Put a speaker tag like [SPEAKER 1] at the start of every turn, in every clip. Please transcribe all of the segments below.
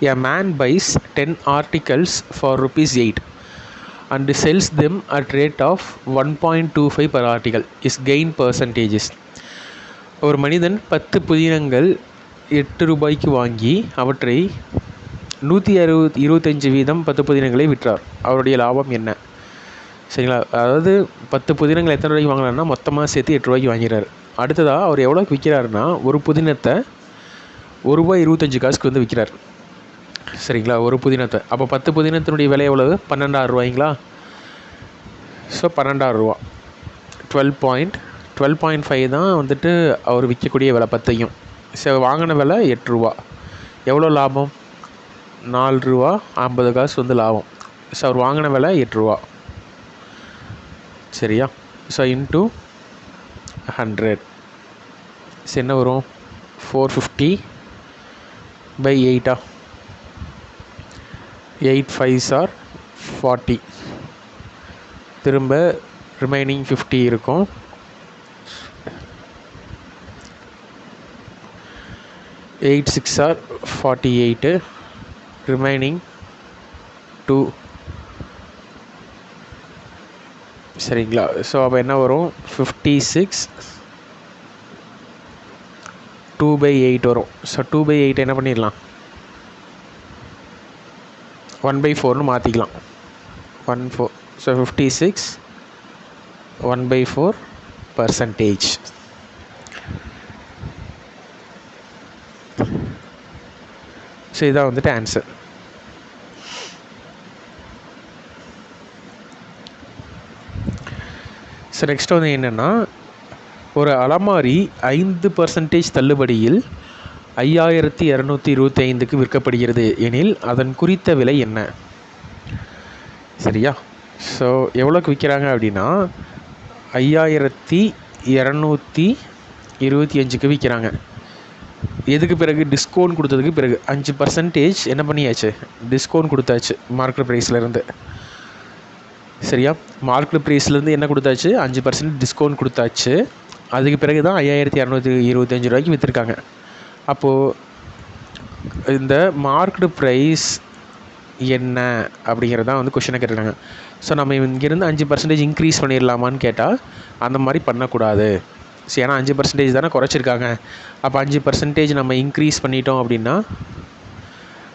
[SPEAKER 1] A man buys ten articles for rupees eight and sells them at rate of one point two five per article is gain percentages ஒரு மனிதன் பத்து புதினங்கள் எட்டு ரூபாய்க்கு வாங்கி அவற்றை நூற்றி அறுபது இருபத்தஞ்சி வீதம் பத்து புதினங்களை விற்றார். அவருடைய லாபம் என்ன? சரிங்களா? அதாவது பத்து புதினங்கள் எத்தனை ரூபாய்க்கு வாங்கினார்னா மொத்தமாக சேர்த்து எட்டு ரூபாய்க்கு வாங்கிறார் அடுத்ததாக அவர் எவ்வளோக்கு விற்கிறாருன்னா ஒரு புதினத்தை ஒரு ரூபாய் இருபத்தஞ்சி காசுக்கு வந்து விற்கிறார். சரிங்களா? ஒரு புதினத்தை. அப்போ பத்து புதினத்தினுடைய விலை எவ்வளவு? பன்னெண்டாயிரம் ரூபாய்ங்களா? ஸோ பன்னெண்டாயிரம் ரூபா. Twelve point twelve point five தான் வந்துட்டு அவர் விற்கக்கூடிய விலை பத்தையும். சரி வாங்கின விலை எட்டு ரூபா. எவ்வளோ லாபம்? நாலு ரூபா ஐம்பது காசு வந்து லாபம். ஸோ அவர் வாங்கின விலை எட்டு ரூபா. சரியா? ஸோ இன்ட்டு ஹண்ட்ரட் ஸோ என்ன வரும்? ஃபோர் ஃபிஃப்டி பை எயிட்டா எயிட் ஃபைவ்ஸ் ஆர் ஃபார்ட்டி. திரும்ப ரிமைனிங் ஃபிஃப்டி இருக்கும். Eight six are forty eight. Remaining two சரிங்களா? ஸோ அப்போ என்ன வரும்? Fifty six two by eight வரும். ஸோ டூ பை எயிட் என்ன பண்ணிடலாம்? ஒன் பை ஃபோர்னு மாற்றிக்கலாம் one four so fifty six one by four percentage so இதான் வந்துட்டு ஆன்சர் ஸோ நெக்ஸ்ட் வந்து என்னென்னா ஒரு அலமாரி ஐந்து பர்சன்டேஜ் தள்ளுபடியில் ஐயாயிரத்தி இரநூத்தி இருபத்தி ஐந்துக்கு விற்கப்படுகிறது. எனில் அதன் குறித்த விலை என்ன? சரியா? ஸோ எவ்வளோக்கு விற்கிறாங்க அப்படின்னா ஐயாயிரத்தி இரநூத்தி இருபத்தி அஞ்சுக்கு விற்கிறாங்க. எதுக்கு பிறகு? டிஸ்கவுண்ட் கொடுத்ததுக்கு பிறகு. அஞ்சு பர்சன்டேஜ் என்ன பண்ணியாச்சு? டிஸ்கவுண்ட் கொடுத்தாச்சு மார்க்கெட் ப்ரைஸ்லேருந்து சரியா? மார்க்கெட் ப்ரைஸ்லேருந்து என்ன கொடுத்தாச்சு? அஞ்சு பர்சன்ட் டிஸ்கவுண்ட் கொடுத்தாச்சு. அதுக்கு பிறகு தான் ஐயாயிரத்தி இரநூத்தி இருபத்தஞ்சி ரூபாய்க்கு விற்றுருக்காங்க அப்போது இந்த மார்க்கெட் ப்ரைஸ் என்ன அப்படிங்கிறது தான் வந்து கொஷினை கேட்டிருக்காங்க. ஸோ நம்ம இங்கேருந்து அஞ்சு பர்சன்டேஜ் இன்க்ரீஸ் பண்ணிடலாமான்னு கேட்டால் அந்த மாதிரி பண்ணக்கூடாது. சரி ஏன்னா அஞ்சு பர்சன்டேஜ் தானே குறைச்சிருக்காங்க. அப்போ அஞ்சு பர்சன்டேஜ் நம்ம இன்க்ரீஸ் பண்ணிட்டோம் அப்படின்னா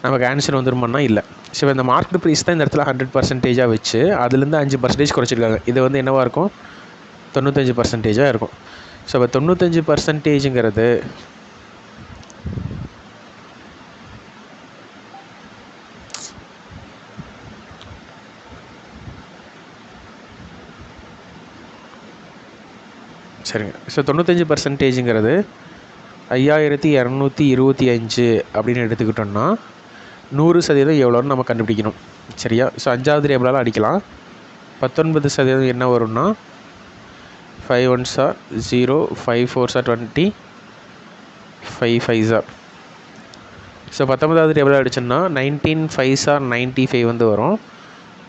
[SPEAKER 1] நமக்கு ஆன்சர் வந்துருமான்னா இல்லை. ஸோ இந்த மார்க்கெட் ப்ரைஸ் தான் இந்த இடத்துல ஹண்ட்ரட் பர்சன்டேஜாக வச்சு அதுலேருந்து அஞ்சு பர்சன்டேஜ் குறைச்சிருக்காங்க. இது வந்து என்னவாக இருக்கும்? தொண்ணூத்தஞ்சு பர்சன்டேஜாக இருக்கும். ஸோ இப்போ தொண்ணூத்தஞ்சு பர்சன்டேஜுங்கிறது சரிங்க. ஸோ தொண்ணூத்தஞ்சு பர்சன்டேஜுங்கிறது ஐயாயிரத்தி இரநூத்தி இருபத்தி அஞ்சு அப்படின்னு எடுத்துக்கிட்டோம்னா நூறு சதவீதம் எவ்வளோன்னு நம்ம கண்டுபிடிக்கணும். சரியா? ஸோ அஞ்சாவது டேபிளால் அடிக்கலாம். பத்தொன்பது சதவீதம் என்ன வரும்னா five one sir zero five four sir twenty five five so பத்தொன்பதாவது எவ்வளோ அடிச்சோம்னா நைன்டீன் ஃபைவ் நைன்ட்டி ஃபைவ் வந்து வரும்.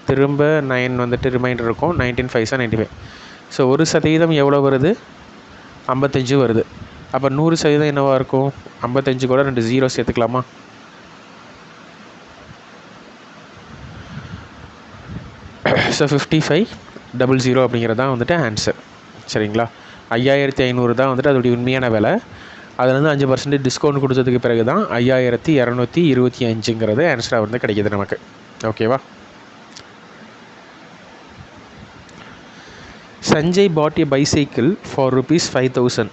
[SPEAKER 1] திரும்ப நைன் வந்துட்டு ரிமைண்டர் இருக்கும். Nineteen five ninety five so ஒரு சதவீதம் எவ்வளோ வருது? ஐம்பத்தஞ்சு வருது. அப்போ நூறு சதவீதம் என்னவாக இருக்கும்? ஐம்பத்தஞ்சு கூட ரெண்டு zero சேர்த்துக்கலாமா? So fifty five double zero அப்படிங்கிறது தான் வந்துட்டு ஆன்சர் சரிங்களா? ஐயாயிரத்தி ஐநூறு தான் வந்துட்டு அதோடைய உண்மையான விலை. அதுலேருந்து அஞ்சு பர்சன்டேஜ் டிஸ்கவுண்ட் கொடுத்ததுக்கு பிறகு தான் ஐயாயிரத்தி இரநூத்தி இருபத்தி அஞ்சுங்கிறது ஆன்சராக வந்து கிடைக்கிது நமக்கு ஓகேவா Sanjay bought a bicycle for rupees 5000.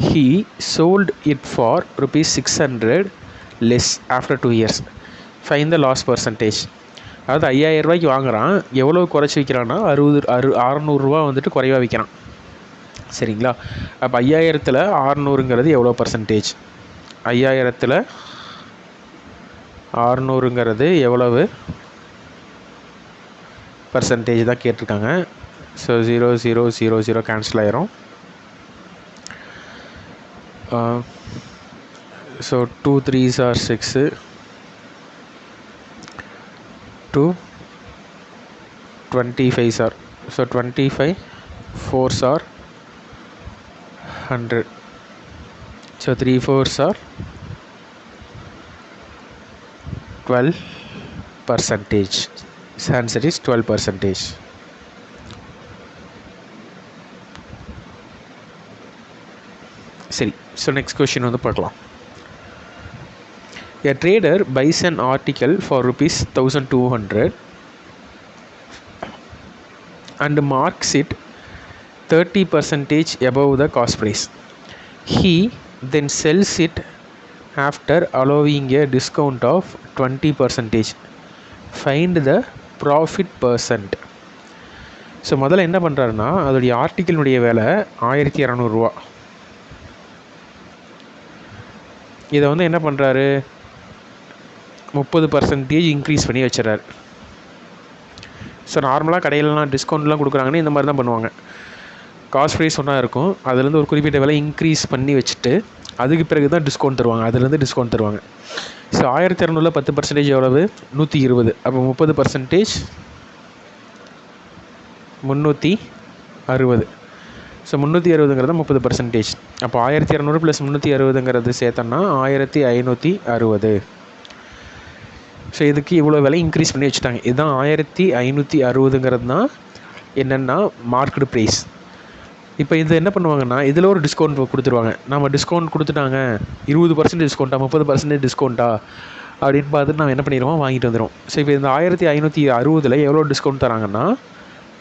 [SPEAKER 1] He sold it for rupees 600 less after two years. Find the loss percentage. அதாவது ஐயாயிரம் ரூபாய்க்கு வாங்குறான் எவ்வளோ குறைச்சி விற்கிறான்னா அறுபது அறு அறநூறுரூவா வந்துட்டு குறைவாக விற்கிறான் சரிங்களா? அப்போ ஐயாயிரத்தில் ஆறுநூறுங்கிறது எவ்வளோ பர்சன்டேஜ் ஐயாயிரத்தில் ஆறுநூறுங்கிறது எவ்வளவு பர்சன்டேஜ் தான் கேட்டிருக்காங்க. So zero zero zero zero cancel ஆயிரும். So two threes are six two twenty five are so twenty five four are hundred so three four are twelve percentage answer is twelve percentage சரி so next question வந்து பார்க்கலாம் A trader buys an article for rupees 1200 and marks it 30 percentage above the cost price. He then sells it after allowing a discount of 20 percentage. Find the profit percent so முதல்ல என்ன பண்ணுறாருன்னா அதோடைய ஆர்டிக்கிளினுடைய விலை ஆயிரத்தி இரநூறுவா. இதை வந்து என்ன பண்ணுறாரு முப்பது பர்சன்டேஜ் இன்க்ரீஸ் பண்ணி வச்சிடறாரு. ஸோ நார்மலாக கடையிலலாம் டிஸ்கவுண்ட்லாம் கொடுக்குறாங்கன்னு இந்த மாதிரி தான் பண்ணுவாங்க. காஸ்ட் ப்ரைஸ் ஒன்றா இருக்கும். அதுலேருந்து ஒரு குறிப்பிட்ட விலை இன்க்ரீஸ் பண்ணி வச்சுட்டு அதுக்கு பிறகு தான் டிஸ்கவுண்ட் தருவாங்க. அதுலேருந்து டிஸ்கவுண்ட் தருவாங்க. ஸோ ஆயிரத்தி இரநூறுல பத்து பர்சன்டேஜ் எவ்வளவு? நூற்றி இருபது. அப்போ முப்பது பர்சன்டேஜ் முந்நூற்றி அறுபது. ஸோ முந்நூற்றி அறுபதுங்கிறது முப்பது பர்சன்டேஜ் அப்போ ஆயிரத்தி இரநூறு ப்ளஸ் முந்நூற்றி அறுபதுங்கிறது சேர்த்தோன்னா ஆயிரத்தி ஐநூற்றி அறுபது. ஸோ இதுக்கு இவ்வளோ விலை இன்க்ரீஸ் பண்ணி வச்சுட்டாங்க. இதுதான் ஆயிரத்தி ஐநூற்றி அறுபதுங்கிறது தான் என்னென்னா மார்க்கெட் ப்ரைஸ் இப்போ இது என்ன பண்ணுவாங்கன்னா இதில் ஒரு டிஸ்கவுண்ட் கொடுத்துருவாங்க. நம்ம டிஸ்கவுண்ட் கொடுத்துட்டாங்க இருபது பர்சன்ட் டிஸ்கவுண்ட்டா முப்பது பர்சன்டேஜ் டிஸ்கவுண்ட்டா அப்படின்னு பார்த்துட்டு நம்ம என்ன பண்ணிடுவோம்? வாங்கிட்டு வந்துடுவோம். ஸோ இப்போ இந்த ஆயிரத்தி ஐநூற்றி அறுபதில் எவ்வளோ டிஸ்கவுண்ட் தராங்கன்னா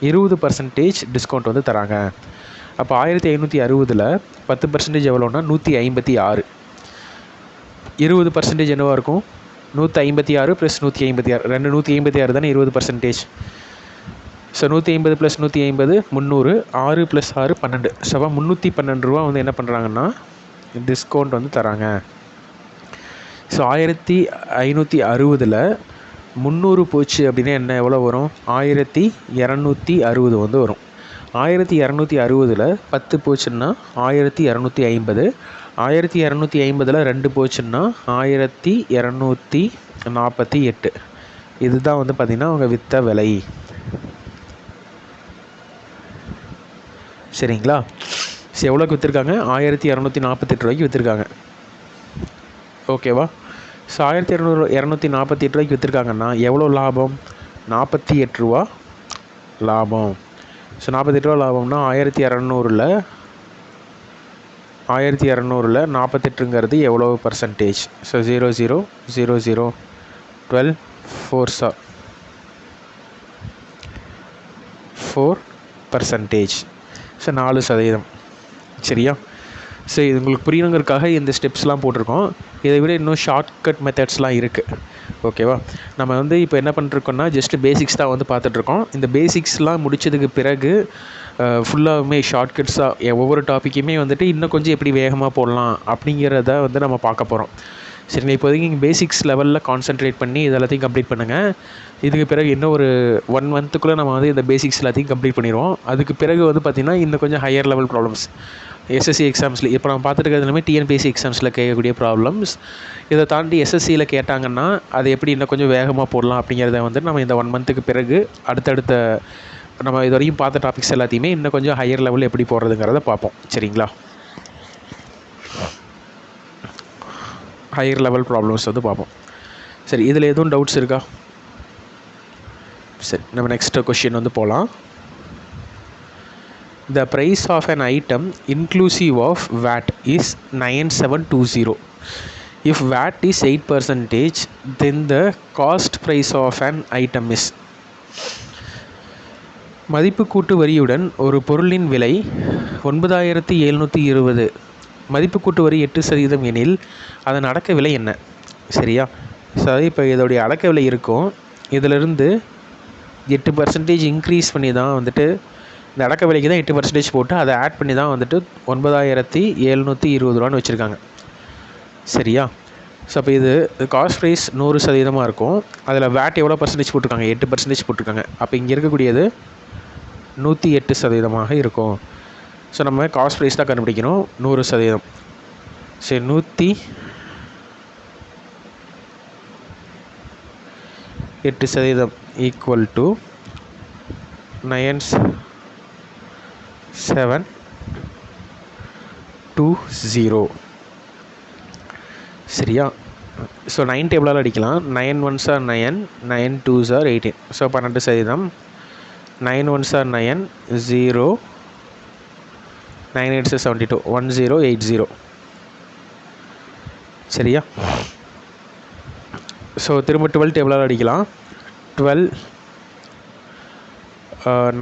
[SPEAKER 1] இருபது பர்சன்டேஜ் டிஸ்கவுண்ட் வந்து தராங்க. அப்போ ஆயிரத்தி ஐநூற்றி அறுபதில் பத்து பர்சன்டேஜ் எவ்வளோன்னா நூற்றி ஐம்பத்தி ஆறு. இருபது பர்சன்டேஜ் என்னவாக இருக்கும்? நூற்றி ஐம்பத்தி ஆறு ப்ளஸ் நூற்றி ஐம்பத்தி ஆறு. ரெண்டு நூற்றி ஐம்பத்தி ஆறு தானே இருபது பர்சன்டேஜ் ஸோ நூற்றி ஐம்பது ப்ளஸ் நூற்றி ஐம்பது முந்நூறு ஆறு ப்ளஸ் ஆறு பன்னெண்டு. ஸோ முந்நூற்றி பன்னெண்டு ரூபா வந்து என்ன பண்ணுறாங்கன்னா டிஸ்கவுண்ட் வந்து தராங்க. ஸோ ஆயிரத்தி ஐநூற்றி அறுபதில் முந்நூறு போச்சு அப்படின்னா என்ன எவ்வளோ வரும்? ஆயிரத்தி இரநூத்தி அறுபது வந்து வரும். ஆயிரத்தி இரநூத்தி அறுபதில் பத்து போச்சுன்னா ஆயிரத்தி இரநூத்தி ஐம்பது. ஆயிரத்தி இரநூத்தி ஐம்பதில் ரெண்டு போச்சுன்னா ஆயிரத்தி இரநூத்தி நாற்பத்தி எட்டு. இதுதான் வந்து பார்த்திங்கன்னா அவங்க விற்ற விலை. சரிங்களா? ஸோ எவ்வளோக்கு விற்றுருக்காங்க ஆயிரத்தி இரநூத்தி நாற்பத்தெட்டு ரூபாய்க்கு விற்றுருக்காங்க ஓகேவா? ஸோ ஆயிரத்தி இரநூறு இரநூத்தி நாற்பத்தி எட்டு ரூபாய்க்கு விற்றுருக்காங்கன்னா எவ்வளோ லாபம்? நாற்பத்தி எட்டு ரூபா லாபம். ஸோ நாற்பத்தெட்டு ரூபா லாபம்னா ஆயிரத்தி இரநூறுல ஆயிரத்தி இரநூறில் நாற்பத்தெட்டுங்கிறது எவ்வளோ percentage so zero zero zero zero twelve four four percentage so நாலு சதவீதம். சரியா? ஸோ இது உங்களுக்கு புரியணுங்கிறதுக்காக இந்த ஸ்டெப்ஸ்லாம் போட்டிருக்கோம். இதை விட இன்னும் ஷார்ட்கட் மெத்தட்ஸ்லாம் இருக்குது ஓகேவா நம்ம வந்து இப்போ என்ன பண்ணிருக்கோம்னா ஜஸ்ட்டு பேசிக்ஸ் தான் வந்து பார்த்துட்ருக்கோம் இந்த பேசிக்ஸ்லாம் முடித்ததுக்கு பிறகு ஃபுல்லாகவுமே ஷார்ட்கட்ஸாக ஒவ்வொரு டாப்பிக்குமே வந்துட்டு இன்னும் கொஞ்சம் எப்படி வேகமாக போடலாம் அப்படிங்கிறத வந்து நம்ம பார்க்க போகிறோம் சரிங்களா இப்போதைக்கு நீங்கள் பேசிக்ஸ் லெவலில் கான்சென்ட்ரேட் பண்ணி இது எல்லாத்தையும் கம்ப்ளீட் பண்ணுங்கள் இதுக்கு பிறகு இன்னும் ஒரு ஒன் மந்த்துக்குள்ளே நம்ம வந்து இந்த பேசிக்ஸ் எல்லாத்தையும் கம்ப்ளீட் பண்ணிடுவோம். அதுக்கு பிறகு வந்து பார்த்திங்கன்னா இன்னும் கொஞ்சம் ஹையர் லெவல் ப்ராப்ளம்ஸ் எஸ்எஸ்சி எக்ஸாம்ஸில் இப்போ நம்ம பார்த்துட்டு எல்லாமே டிஎன்பிஎஸ்சி எக்ஸாம்ஸில் கேட்கக்கூடிய ப்ராப்ளம்ஸ் இதை தாண்டி எஸ்எஸ்சியில் கேட்டாங்கன்னா அதை எப்படி இன்னும் கொஞ்சம் வேகமாக போடலாம் அப்படிங்கிறத வந்து நம்ம இந்த ஒன் மந்த்துக்கு பிறகு அடுத்தடுத்த நம்ம இது வரைக்கும் பார்த்த டாபிக்ஸ் எல்லாத்தையுமே இன்னும் கொஞ்சம் ஹையர் லெவலில் எப்படி போடுறதுங்கிறத பார்ப்போம். சரிங்களா? ஹையர் லெவல் ப்ராப்ளம்ஸ் வந்து பார்ப்போம். சரி இதில் எதுவும் டவுட்ஸ் இருக்கா? சரி நம்ம நெக்ஸ்ட் கொஷின் வந்து போகலாம் the price of an item inclusive of VAT is nine seven two zero if VAT is eight percentage then the cost price of an item is மதிப்பு கூட்டு வரியுடன் ஒரு பொருளின் விலை ஒன்பதாயிரத்தி எழுநூற்றி இருபது. மதிப்பு கூட்டு வரி எட்டு சதவீதம் எனில் அதன் அடக்க விலை என்ன? சரியா? சரி இப்போ இதோடைய அடக்க விலை இருக்கும். இதிலிருந்து எட்டு பர்சன்டேஜ் இன்க்ரீஸ் பண்ணி தான் வந்துட்டு இந்த அடக்க விலைக்கு தான் எட்டு பர்சன்டேஜ் போட்டு அதை ஆட் பண்ணி தான் வந்துட்டு ஒன்பதாயிரத்தி எழுநூற்றி இருபது ரூபான்னு வச்சுருக்காங்க. சரியா? ஸோ அப்போ இது காஸ்ட் ப்ரைஸ் நூறு சதவீதமாக இருக்கும். அதில் வேட் எவ்வளோ பர்சன்டேஜ் போட்டிருக்காங்க? எட்டு பர்சன்டேஜ் போட்டிருக்காங்க. அப்போ இங்கே இருக்கக்கூடியது நூற்றி எட்டு சதவீதமாக இருக்கும். ஸோ நம்ம காஸ்ட் ப்ரைஸ் தான் கண்டுபிடிக்கணும். நூறு சதவீதம். சரி நூற்றி எட்டு சதவீதம் equal to nine seven two zero சரியா? ஸோ நைன் டேபிளால் அடிக்கலாம். Nine one are nine nine two are eighteen so பன்னெண்டு சதவீதம். Nine one are nine zero nine eight six seventy two one zero eight zero. சரியா? So திரும்ப twelve டேபிளால் அடிக்கலாம்? Twelve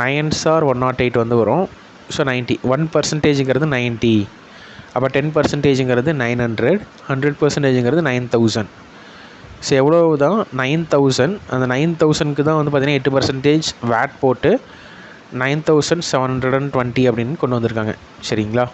[SPEAKER 1] nine are one naught eight வந்து வரும். So ninety one பர்சன்டேஜுங்கிறது ninety அப்போ டென் பர்சன்டேஜுங்கிறது நைன் ஹண்ட்ரட் ஹண்ட்ரட் பர்சன்டேஜுங்கிறது நைன் தௌசண்ட் ஸோ எவ்வளோ தான் நைன் தௌசண்ட் அந்த நைன் தௌசண்ட்க்கு தான் வந்து பார்த்திங்கன்னா எட்டு பர்சன்டேஜ் வேட் போட்டு nine thousand seven hundred and twenty அப்படின்னு கொண்டு வந்திருக்காங்க. சரிங்களா?